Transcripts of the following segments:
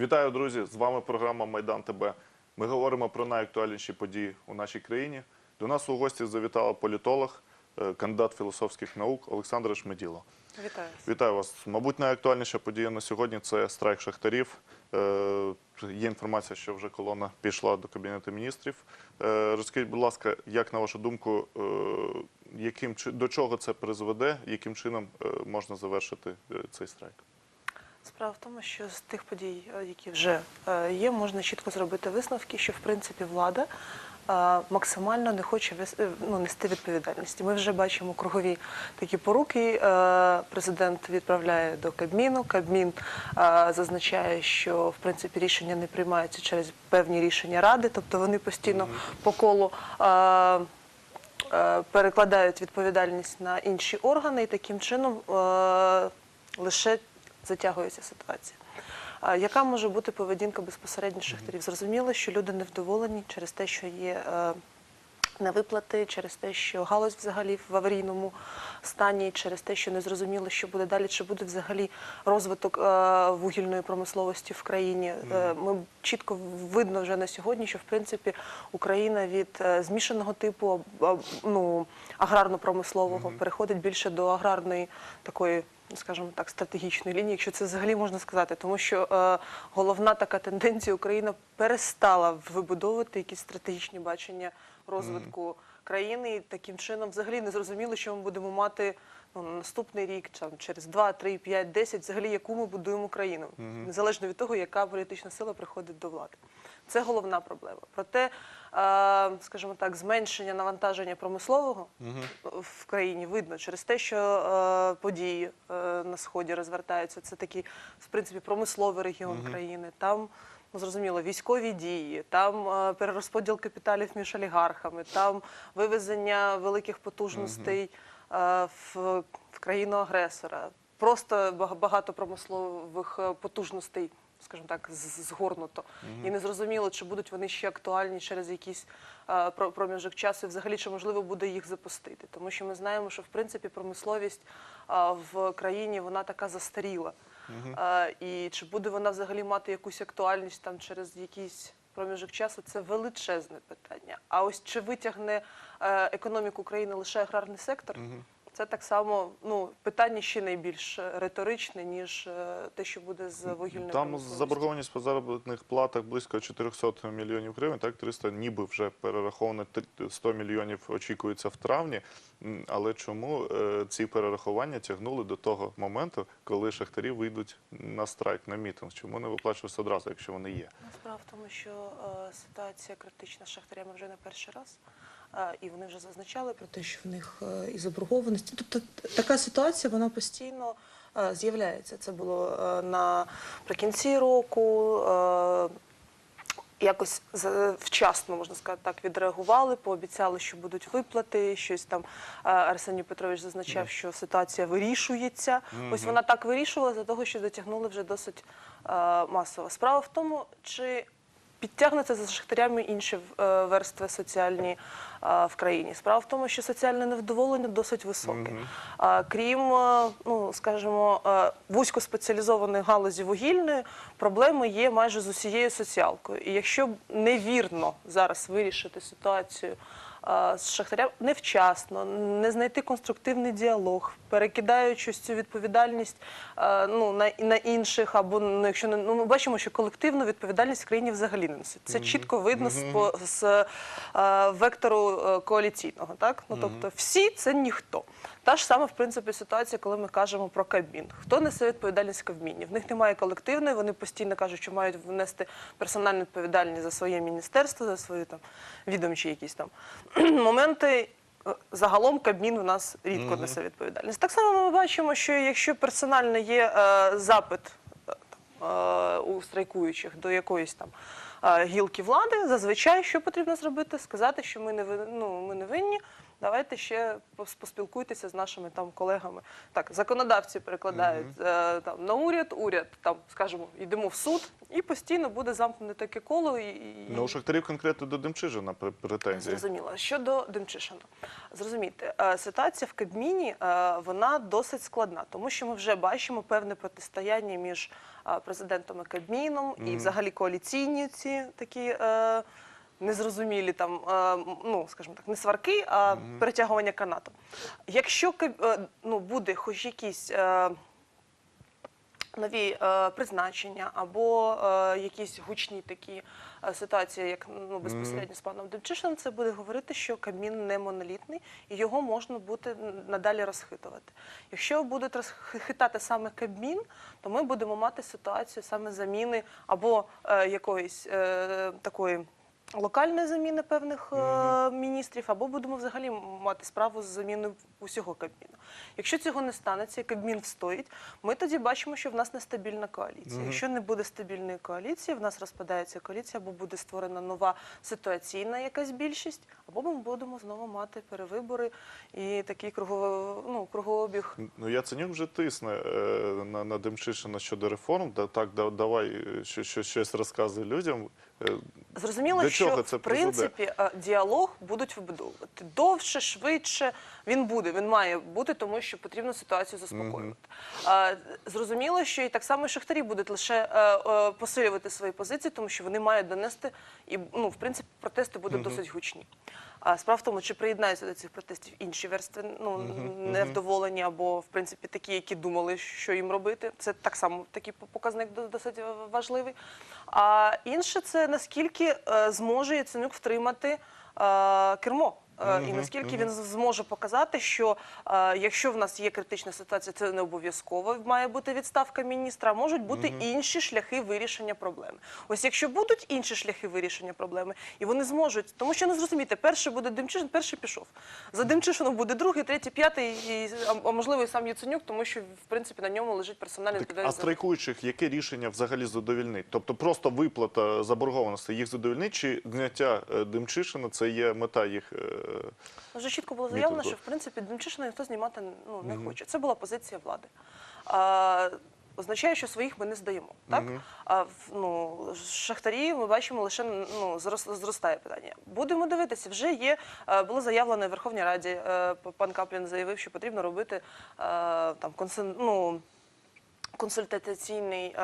Вітаю, друзі! З вами програма Майдан ТБ. Ми говоримо про найактуальніші події у нашій країні. До нас у гості завітала політолог, е, кандидат філософських наук Олександр Шмеділо. Вітаю. Вітаю вас. Мабуть, найактуальніша подія на сьогодні це страйк шахтарів. Е, Є інформація, що вже колона пішла до кабінету міністрів. Е, Розкажіть, будь ласка, як на вашу думку, яким до чого це призведе, яким чином можна завершити цей страйк? Справа в тому, що з тих подій, е, які вже е, є, можна чітко зробити висновки, що в принципі влада е, максимально не хоче ну, нести відповідальності. Ми вже бачимо кругові такі поруки. Президент відправляє до Кабміну. Кабмін зазначає, що в принципі рішення не приймаються через певні рішення ради, тобто вони постійно по колу. Перекладають відповідальність на інші органи, і таким чином е, лише затягується ситуація. Яка може бути поведінка безпосередньо шахтарів? Зрозуміло, що люди невдоволені через те, що є е, невиплати, через те, що галузь взагалі в аварійному стані, через те, що не зрозуміло, що буде далі, чи буде взагалі розвиток е, вугільної промисловості в країні. Е, Ми чітко видно вже на сьогодні, що в принципі Україна від змішаного типу ну, аграрно-промислового переходить більше до аграрної такої скажімо так, стратегічної лінії, якщо це взагалі можна сказати, тому що е, головна така тенденція Україна перестала вибудовувати якісь стратегічні бачення розвитку країни, і таким чином взагалі не зрозуміло, що ми будемо мати ну, на наступний рік, там, через 2, 3, 5, 10, взагалі яку ми будуємо країну, незалежно від того, яка політична сила приходить до влади. Це головна проблема. Проте, скажімо так, зменшення навантаження промислового в країні видно через те, що е, події е, на сході розвертаються. Це такий, в принципі, промисловий регіон країни. Там ну, зрозуміло, військові дії, там е, перерозподіл капіталів між олігархами, там вивезення великих потужностей е, в, в країну агресора. Просто багато промислових потужностей, скажімо так, згорнуто. І не зрозуміло, чи будуть вони ще актуальні через якийсь е, проміжок часу, і взагалі чи можливо буде їх запустити. Тому що ми знаємо, що в принципі промисловість е, в країні вона така застаріла. Е, І чи буде вона взагалі мати якусь актуальність там через якийсь проміжок часу, це величезне питання. А ось чи витягне е, економіку країни лише аграрний сектор? Це так само ну, питання ще найбільш риторичне, ніж е, те, що буде з вугільною Там заборгованість по заробітних платах близько 400 мільйонів гривень, так 300 ніби вже перераховано, три- 100 мільйонів очікується в травні. Але чому е, ці перерахування тягнули до того моменту, коли шахтарі вийдуть на страйк, на мітинг? Чому не виплачувалися одразу, якщо вони є? Ну, Справа в тому, що е, ситуація критична з шахтарями вже не перший раз. І вони вже зазначали про те, що в них е, і заборгованості. Тобто така ситуація вона постійно е, з'являється. Це було е, наприкінці року. Якось вчасно, можна сказати так, відреагували, пообіцяли, що будуть виплати. Щось там Арсеній Петрович зазначав, що ситуація вирішується. Ось вона так вирішувала за того, що дотягнули вже досить масово. Справа в тому, чи підтягнуться за шахтарями інші е, верстви соціальні е, в країні. Справа в тому, що соціальне невдоволення досить високе. А, Крім, е, ну скажімо, вузькоспеціалізованої галузі вугільної, проблеми є майже з усією соціалкою. І якщо невірно зараз вирішити ситуацію з шахтарями невчасно, не знайти конструктивний діалог, перекидаючи цю відповідальність ну, на, на інших, або ну, якщо не ну, ми бачимо, що колективну відповідальність в країні взагалі не носить. Це чітко видно з, з, з е, вектору е, коаліційного. Так? Ну, тобто всі це ніхто. Та ж сама, в принципі, ситуація, коли ми кажемо про Кабмін. Хто несе відповідальність в Кабміні? В них немає колективної, вони постійно кажуть, що мають внести персональну відповідальність за своє міністерство, за свої там відомчі якісь там моменти. Е, Загалом Кабмін у нас рідко несе відповідальність. Так само ми бачимо, що якщо персонально є е, запит е, е, у страйкуючих до якоїсь там е, гілки влади, зазвичай що потрібно зробити? Сказати, що ми не ну, ми не винні. Давайте ще поспілкуйтеся з нашими там колегами. Так, законодавці перекладають е, там на уряд, уряд там, скажімо, йдемо в суд, і постійно буде замкнене таке коло. І, і... Ну, у шахтарів конкретно до Демчижина претензії. Зрозуміло. Щодо Демчишина, зрозумійте, е, ситуація в Кабміні е, вона досить складна, тому що ми вже бачимо певне протистояння між президентом і Кабміном, і взагалі коаліційні ці такі. Незрозумілі там, е, ну скажімо так, не сварки, а перетягування канату. Якщо е, ну, буде хоч якісь е, нові е, призначення або е, якісь гучні такі е, ситуації, як ну безпосередньо з паном Демчишиним, це буде говорити, що Кабмін не монолітний і його можна буде надалі розхитувати. Якщо будуть розхитати саме Кабмін, то ми будемо мати ситуацію саме заміни або е, якоїсь е, такої. Локальної заміни певних е, міністрів, або будемо взагалі мати справу з заміною усього Кабміну. Якщо цього не станеться, і Кабмін встоїть, ми тоді бачимо, що в нас нестабільна коаліція. Якщо не буде стабільної коаліції, в нас розпадається коаліція, або буде створена нова ситуаційна якась більшість, або ми будемо знову мати перевибори і такий кругово, ну, кругообіг. Ну, Яценюк вже тисне е, на, на Демчишина щодо реформ. Да, так, да, давай е, що, що, щось розказуй людям. Е, Зрозуміло, До що це в принципі е, діалог будуть вибудовувати довше, швидше. Він буде, він має бути, тому що потрібно ситуацію заспокоювати. Е, Зрозуміло, що і так само і шахтарі будуть лише посилювати свої позиції, тому що вони мають донести і ну, в принципі, протести будуть досить гучні. А справа в тому, чи приєднаються до цих протестів інші верстви ну, невдоволені, або в принципі такі, які думали, що їм робити. Це так само такий показник до- досить важливий. А інше це наскільки е, зможе Яценюк втримати е, кермо. Е, І наскільки він зможе показати, що е, якщо в нас є критична ситуація, це не обов'язково має бути відставка міністра, а можуть бути інші шляхи вирішення проблеми. Ось якщо будуть інші шляхи вирішення проблеми, і вони зможуть, тому що не зрозумієте, перший буде Демчишин, перший пішов. За Демчишином буде другий, третій, п'ятий, і, а, можливо і сам Яценюк, тому що в принципі на ньому лежить персональна так, а страйкуючих яке рішення взагалі задовільнить? Тобто просто виплата заборгованості їх задовільнить, чи зняття е, Демчишина це є мета їх? Е, Вже чітко було заявлено, що в принципі Демчишина ніхто знімати ну, не хоче. Це була позиція влади. А, означає, що своїх ми не здаємо. Так? А в ну, шахтарі ми бачимо лише ну, зрос- зростає питання. Будемо дивитися, вже є, е, було заявлено в Верховній Раді. е, Пан Каплін заявив, що потрібно робити там консен... ну, консультаційний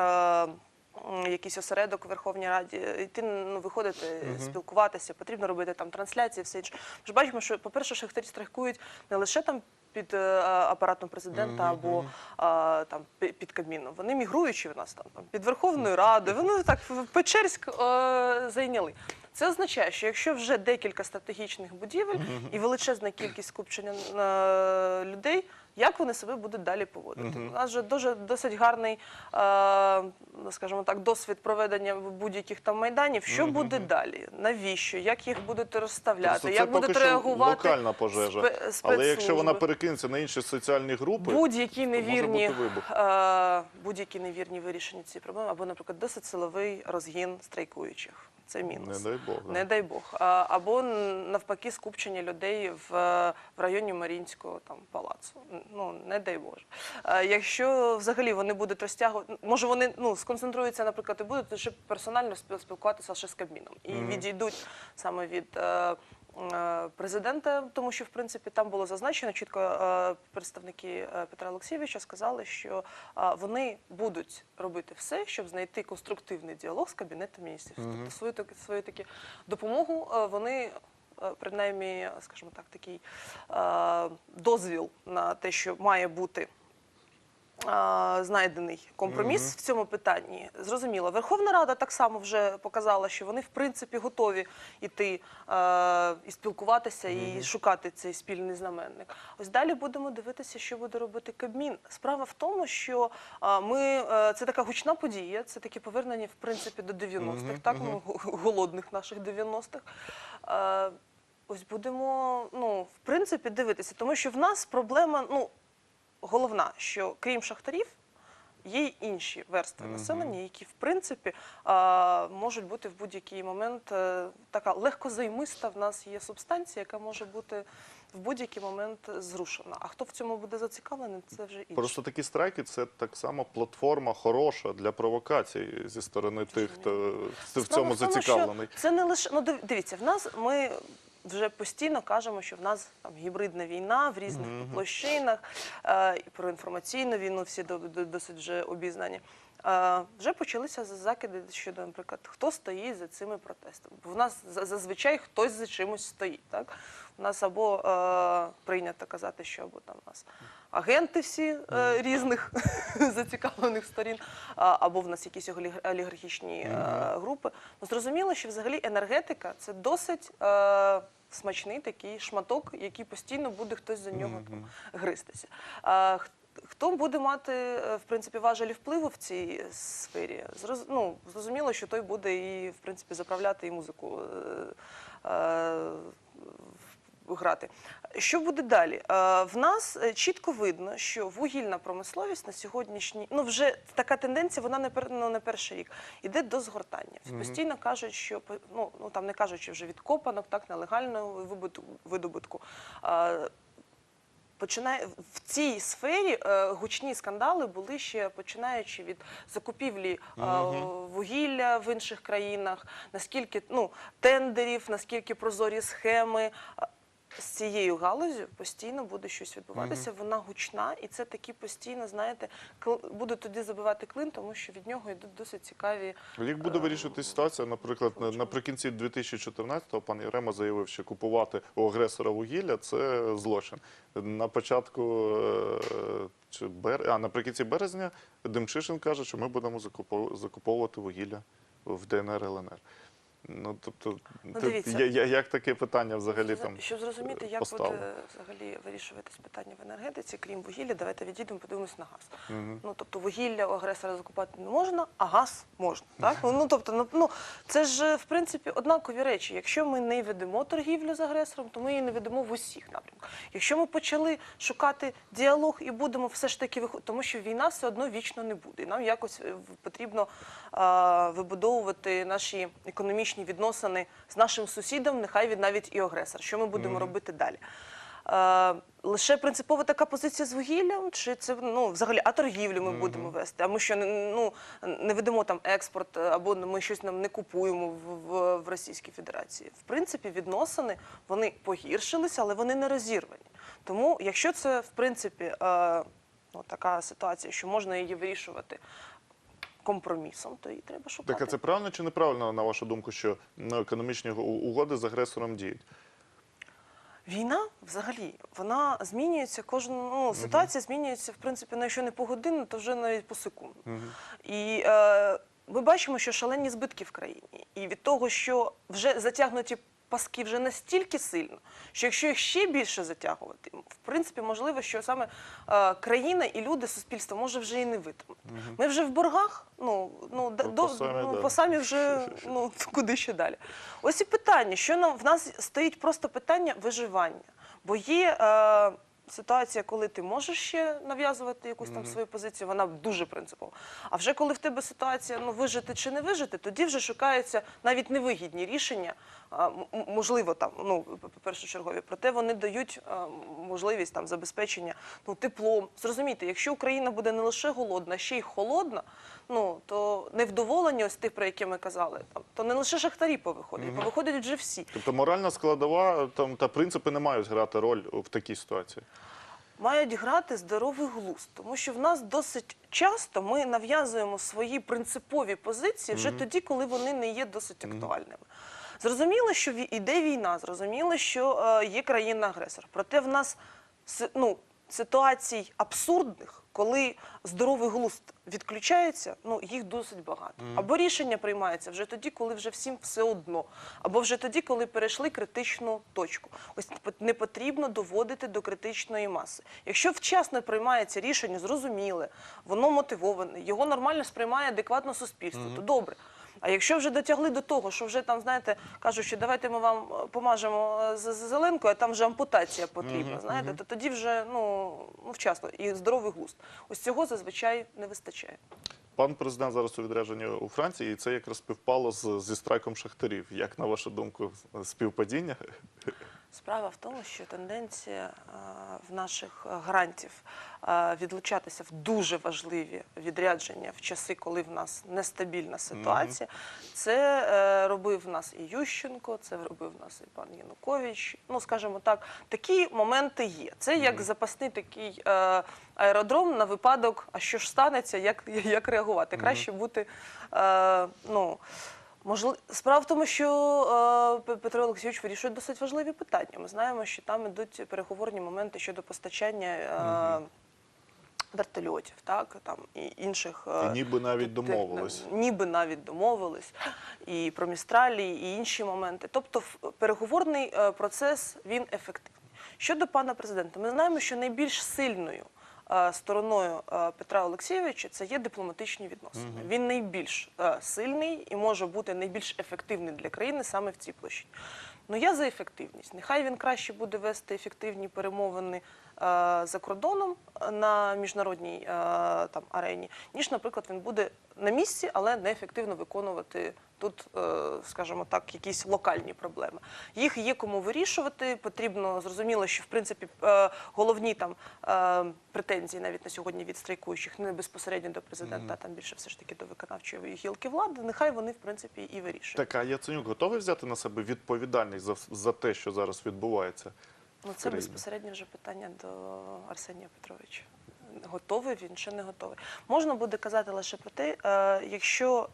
якийсь осередок у Верховній Раді, йти ну, виходити, спілкуватися, потрібно робити там трансляції, все інше. Ми ж бачимо, що, по-перше, шахтарі страйкують не лише там під е, апаратом президента або а, там пі- під Кабміном. Вони мігруючі в нас там, під Верховною Радою. Вони так в Печерськ е, зайняли. Це означає, що якщо вже декілька стратегічних будівель і величезна кількість скупчення е, людей, як вони себе будуть далі поводити? У нас же дуже досить гарний, е, скажімо так, досвід проведення будь-яких там майданів. Що буде далі? Навіщо? Як їх будете розставляти? Просто як поки будуть що реагувати локальна пожежа. спе- Але якщо вона перекинеться на інші соціальні групи, Будь-які невірні, бути вибух. е, будь-які невірні вирішення цієї проблеми, або, наприклад, досить силовий розгін страйкуючих. Це мінус. Не дай Бог. Не дай Бог. Або навпаки, скупчення людей в, е, в районі Марінського там палацу. Ну не дай Боже. Якщо взагалі вони будуть розтягувати, може вони ну сконцентруються, наприклад, і будуть лише персонально спіл- спілкуватися лише з Кабміном і відійдуть саме від. Е, Президента, тому що в принципі там було зазначено чітко е, представники е, Петра Олексійовича сказали, що вони будуть робити все, щоб знайти конструктивний діалог з кабінетом міністрів. Тобто свою таки допомогу вони. Принаймні, скажімо так, такий дозвіл на те, що має бути знайдений компроміс в цьому питанні. Зрозуміло, Верховна Рада так само вже показала, що вони в принципі готові йти е, і спілкуватися, і шукати цей спільний знаменник. Ось далі будемо дивитися, що буде робити Кабмін. Справа в тому, що е, ми е, це така гучна подія, це таке повернення в принципі до 90-х, так ну, г- голодних наших 90-х. Е, Ось будемо, ну, в принципі, дивитися, тому що в нас проблема, ну, головна, що крім шахтарів, є й інші верстви населення, які в принципі а, можуть бути в будь-який момент е, така легкозаймиста в нас є субстанція, яка може бути в будь-який момент зрушена. А хто в цьому буде зацікавлений, це вже інше. Просто такі страйки це так само платформа хороша для провокацій зі сторони тих, хто в цьому зацікавлений. Це не лише ну дивіться, в нас ми вже постійно кажемо, що в нас там гібридна війна в різних площинах. Е, і про інформаційну війну всі до- до- досить вже обізнані. Е, Вже почалися за- закиди щодо, наприклад, хто стоїть за цими протестами. Бо в нас зазвичай хтось за чимось стоїть. Так? У нас або е, прийнято казати, що або там у нас агенти всі е, різних зацікавлених сторін, або в нас якісь оліг- олігархічні е, групи. Ну, зрозуміло, що взагалі енергетика це досить. Е, Смачний такий шматок, який постійно буде хтось за нього там гристися. А, Хто буде мати е, в принципі важелі впливу в цій сфері? Зроз... Ну, зрозуміло, що той буде і в принципі заправляти і музику е, е, грати. Що буде далі? Е, В нас е, чітко видно, що вугільна промисловість на сьогоднішній, ну вже така тенденція, вона не пер, ну, не перший рік, іде до згортання. Постійно кажуть, що ну, ну там не кажучи вже від копанок, так нелегального видобутку. Е, Починає в цій сфері е, гучні скандали були ще починаючи від закупівлі е, вугілля в інших країнах, наскільки ну тендерів, наскільки прозорі схеми. Е, З цією галузю постійно буде щось відбуватися. Вона гучна, і це такі постійно, знаєте, кл- будуть тоді забивати клин, тому що від нього йдуть досить цікаві. Як буде вирішувати ситуація, наприклад, на- наприкінці 2014-го пан Ярема заявив, що купувати у агресора вугілля це злочин. На початку е, чи бер... а, наприкінці березня Демчишин каже, що ми будемо закупов- закуповувати вугілля в ДНР ЛНР. Ну тобто, ти- дивіться. я- я- як таке питання взагалі Щоб- там Щоб зрозуміти, як буде взагалі вирішуватись питання в енергетиці, крім вугілля, давайте відійдемо, подивимось на газ. Ну тобто вугілля у агресора закупати не можна, а газ можна. Так ну тобто, ну, ну це ж в принципі однакові речі. Якщо ми не ведемо торгівлю з агресором, то ми її не ведемо в усіх напрямках. Якщо ми почали шукати діалог і будемо все ж таки виходити, тому що війна все одно вічно не буде. І нам якось е, потрібно а, вибудовувати наші економічні відносини з нашим сусідом, нехай він навіть і агресор. Що ми будемо робити далі? Е, лише принципова така позиція з вугіллям, чи це ну взагалі а торгівлю ми будемо вести? А ми що ну не ведемо там експорт, е, або ми щось нам не купуємо в, в, в Російській Федерації? В принципі, відносини вони погіршилися, але вони не розірвані. Тому, якщо це в принципі е, ну, така ситуація, що можна її вирішувати компромісом, то її треба шукати. Так, а це правильно чи неправильно, на вашу думку, що ну, економічні угоди з агресором діють? Війна взагалі вона змінюється кожну ну, ситуація змінюється в принципі, ну, якщо не по годину, то вже навіть по секунду. І е, ми бачимо, що шалені збитки в країні. І від того, що вже затягнуті паски вже настільки сильно, що якщо їх ще більше затягувати, в принципі, можливо, що саме е, країна і люди, суспільство може вже і не витримати. Ми вже в боргах, ну, ну, д- по самі, ну, да. по самі вже ну, куди ще далі. Ось і питання, що нам в нас стоїть просто питання виживання. Бо є е, ситуація, коли ти можеш ще нав'язувати якусь там свою позицію, вона дуже принципова. А вже коли в тебе ситуація ну вижити чи не вижити, тоді вже шукаються навіть невигідні рішення, а, м- м- можливо, там ну першочергові. Проте вони дають можливість там забезпечення ну теплом. Зрозумійте, якщо Україна буде не лише голодна, а ще й холодна, ну то невдоволення, ось тих, про які ми казали, там то не лише шахтарі повиходять, повиходять вже всі. Тобто моральна складова там та принципи не мають грати роль в такій ситуації. мають грати здоровий глузд, тому що в нас досить часто ми нав'язуємо свої принципові позиції вже тоді, коли вони не є досить актуальними. Зрозуміло, що ві- іде війна, зрозуміло, що е, є країна-агресор. Проте в нас си- ну, ситуацій абсурдних, коли здоровий глузд відключається, ну їх досить багато. Або рішення приймається вже тоді, коли вже всім все одно, або вже тоді, коли перейшли критичну точку. Ось не потрібно доводити до критичної маси. Якщо вчасно приймається рішення, зрозуміле, воно мотивоване, його нормально сприймає адекватно суспільство, то добре. А якщо вже дотягли до того, що вже там, знаєте, кажуть, що давайте ми вам е, помажемо е, з з зеленкою, а там вже ампутація потрібна, знаєте, то тоді вже ну, ну вчасно і здоровий густ. Ось цього зазвичай не вистачає. Пан президент зараз у відрядженні у Франції, і це якраз співпало з, зі страйком шахтарів. Як на вашу думку, співпадіння? Справа в тому, що тенденція е, в наших е, грантів е, відлучатися в дуже важливі відрядження в часи, коли в нас нестабільна ситуація. Це робив нас і Ющенко, це робив нас і пан Янукович. Ну, скажімо так, такі моменти є. Це як запасний такий аеродром на випадок, а що ж станеться, як, як реагувати. Краще бути. Ну, Можливо, справа в тому, що е, Петро Олексійович вирішує досить важливі питання. Ми знаємо, що там ідуть переговорні моменти щодо постачання е, вертольотів, так там і інших е, І ніби навіть домовились. ніби навіть домовились, і про містралі, і інші моменти. Тобто, в- переговорний е, процес він ефективний. Щодо пана президента, ми знаємо, що найбільш сильною стороною е, Петра Олексійовича це є дипломатичні відносини. Він найбільш е, сильний і може бути найбільш ефективний для країни саме в цій площині. Ну я за ефективність. Нехай він краще буде вести ефективні перемовини е, за кордоном е, на міжнародній е, там арені, ніж, наприклад, він буде на місці, але неефективно виконувати тут, е, скажімо так, якісь локальні проблеми. Їх є кому вирішувати. Потрібно зрозуміло, що в принципі е, головні там е, претензії навіть на сьогодні від страйкуючих не безпосередньо до президента, а там більше все ж таки до виконавчої гілки влади. Нехай вони в принципі і вирішують. Так, а Яценюк готовий взяти на себе відповідальність за, за те, що зараз відбувається? Ну, це країні. безпосередньо вже питання до Арсенія Петровича. Готовий він чи не готовий. Можна буде казати лише про те, е, якщо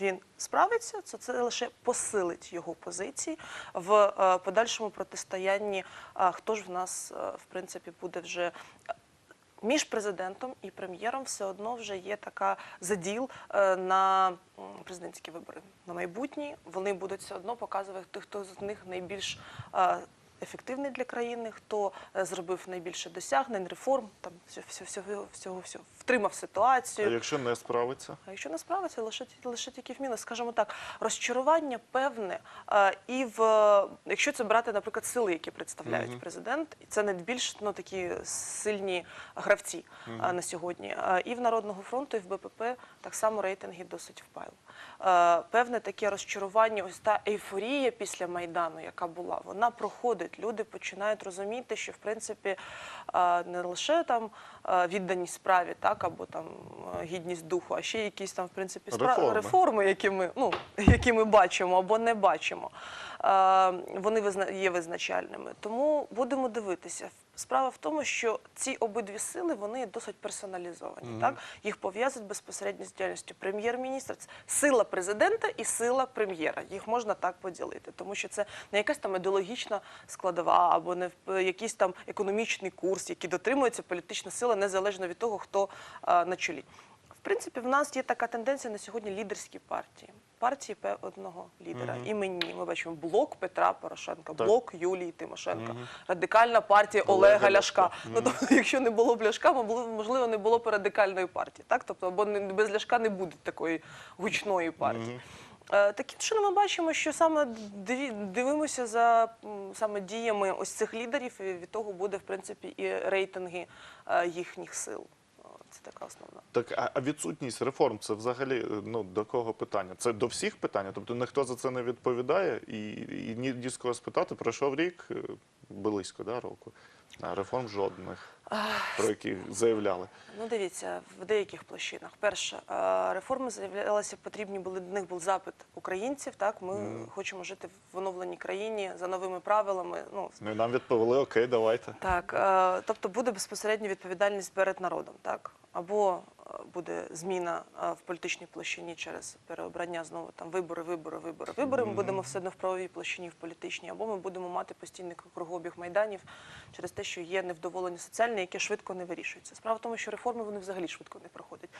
він справиться, то це лише посилить його позиції в е, подальшому протистоянні. А хто ж в нас, е, в принципі, буде вже. Між президентом і прем'єром все одно вже є така заділ е, на президентські вибори на майбутні. Вони будуть все одно показувати, хто з них найбільш е, ефективний для країни, хто е, зробив найбільше досягнень, реформ, там всього, всього, всього, втримав А ситуацію. якщо не справиться? А якщо не справиться, лише, лише тільки в мінус, скажімо так, розчарування певне. е, І в якщо це брати, наприклад, сили, які представляють президент, і це найбільш ну, такі сильні гравці е, на сьогодні. Е, І в Народного фронту, і в БПП так само рейтинги досить впали. Певне таке розчарування, ось та ейфорія після Майдану, яка була, вона проходить. Люди починають розуміти, що в принципі не лише там відданість справі, так або там е, гідність духу, а ще якісь там в принципі спра- Реформи. реформи, які ми ну які ми бачимо або не бачимо. Е, Вони є визначальними. Тому будемо дивитися. Справа в тому, що ці обидві сили вони досить персоналізовані. Так їх пов'язують безпосередньо з діяльністю прем'єр-міністра. Це сила президента і сила прем'єра. Їх можна так поділити, тому що це не якась там ідеологічна складова або не в- якийсь там економічний курс, який дотримується політична сила незалежно від того, хто е, на чолі. В принципі, в нас є така тенденція на сьогодні лідерські партії. Партії одного лідера. Імені ми бачимо блок Петра Порошенка, Так. блок Юлії Тимошенко, радикальна партія Олега Олега Ляшка. Ляшка. Ну тобто, якщо не було б Ляшка, можливо, не було б радикальної партії. Так, тобто, або без Ляшка не буде такої гучної партії. Е, Таким чином ми бачимо, що саме дивимося за саме діями ось цих лідерів, і від того буде в принципі і рейтинги е, їхніх сил. Це така основна. Так, а, відсутність реформ це взагалі е, ну до кого питання? Це до всіх питання? Тобто ніхто за це не відповідає, і, і ні, ні з кого спитати. Пройшов рік, е, близько да, року, а реформ жодних, про які заявляли. Ну, дивіться, в деяких площинах. Перше, реформи заявлялися, потрібні були до них був запит українців. Так, ми хочемо жити в оновленій країні за новими правилами. Ну, Ну і нам відповіли, окей, давайте. Так, е, тобто буде безпосередньо відповідальність перед народом, так? Або е, буде зміна е, в політичній площині через переобрання знову там вибори, вибори, вибори, вибори. Ми будемо все одно в правовій площині, в політичній, або ми будемо мати постійний кругообіг майданів через те, що є невдоволення соціальне, яке швидко не вирішується. Справа в тому, що реформи вони взагалі швидко не проходять.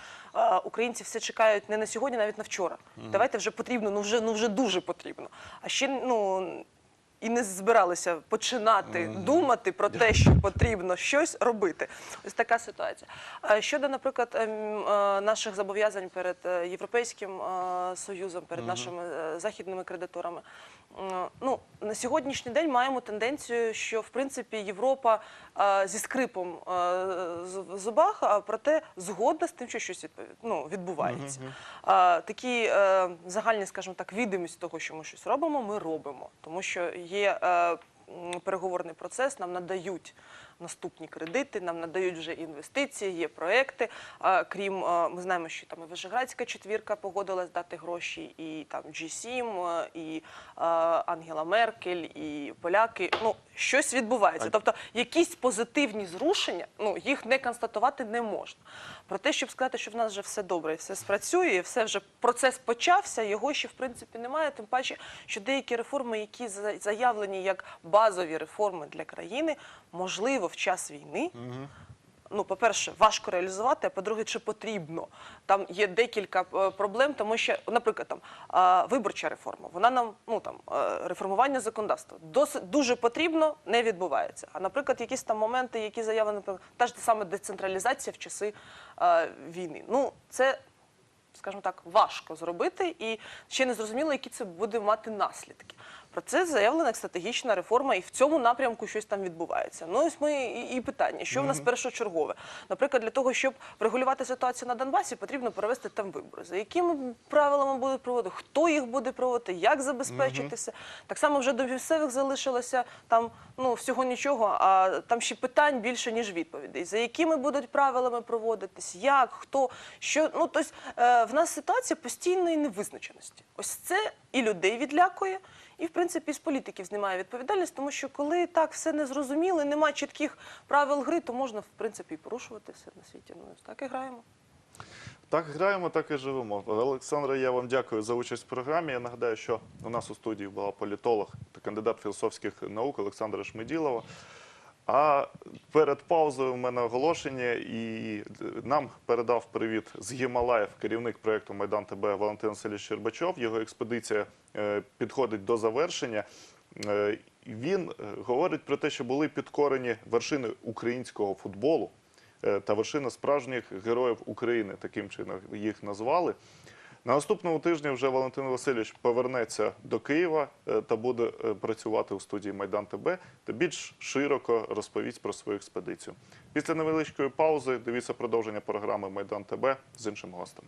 Українці все чекають не на сьогодні, навіть на вчора. Давайте вже потрібно, ну вже ну вже дуже потрібно. А ще ну і не збиралися починати думати про те, що потрібно щось робити. Ось така ситуація. Е, Щодо, наприклад, ем, е, наших зобов'язань перед е, Європейським е, Союзом, перед нашими е, західними кредиторами. М, Ну, на сьогоднішній день маємо тенденцію, що в принципі Європа е, зі скрипом е, в зубах, а проте згодна з тим, що щось відпові- ну, відбувається. Е, такі е, загальні, скажімо так, відомість того, що ми щось робимо, ми робимо, тому що є. Е, переговорний процес, нам надають наступні кредити, нам надають вже інвестиції, є проекти. Крім ми знаємо, що там і Вишеградська четвірка погодилась дати гроші, і там G7, е, і Ангела Меркель, і поляки. Ну щось відбувається. Тобто якісь позитивні зрушення, ну їх не констатувати не можна. Про те, щоб сказати, що в нас вже все добре, і все спрацює, і все вже процес почався, його ще в принципі немає. Тим паче, що деякі реформи, які за- заявлені як базові реформи для країни, можливо, в час війни. Ну, по-перше, важко реалізувати, а по-друге, чи потрібно. Там є декілька е, проблем, тому що, наприклад, там виборча реформа, вона нам, ну там е, реформування законодавства досить дуже потрібно, не відбувається. А наприклад, якісь там моменти, які заявлені, та ж саме децентралізація в часи е, війни. Ну, це скажімо так, важко зробити, і ще не зрозуміло, які це буде мати наслідки. Про це заявлена стратегічна реформа, і в цьому напрямку щось там відбувається. Ну ось ми і, і питання, що в нас першочергове. Наприклад, для того, щоб врегулювати ситуацію на Донбасі, потрібно провести там вибори. За якими правилами будуть проводити, хто їх буде проводити, як забезпечитися. Так само вже до місцевих залишилося там ну всього нічого, а там ще питань більше ніж відповідей. За якими будуть правилами проводитись, як, хто, що ну тобто е, в нас ситуація постійної невизначеності. Ось це і людей відлякує. І, в принципі, з політиків знімає відповідальність, тому що коли так все не зрозуміло, немає чітких правил гри, то можна, в принципі, і порушувати все на світі. Ну, так і граємо. Так граємо, так і живемо. Олександре, я вам дякую за участь в програмі. Я нагадаю, що у нас у студії була політолог та кандидат філософських наук Олександра Шмиділова. А перед паузою в мене оголошення, і нам передав привіт з Гімалаїв керівник проєкту Майдан ТБ Валентин Васильович Щербачов. Його експедиція е, підходить до завершення. Е, Він говорить про те, що були підкорені вершини українського футболу е, та вершина справжніх героїв України, таким чином їх назвали. На наступному тижні вже Валентин Васильович повернеться до Києва е, та буде е, працювати у студії Майдан ТБ та більш широко розповість про свою експедицію. Після невеличкої паузи дивіться продовження програми Майдан ТБ з іншим гостем.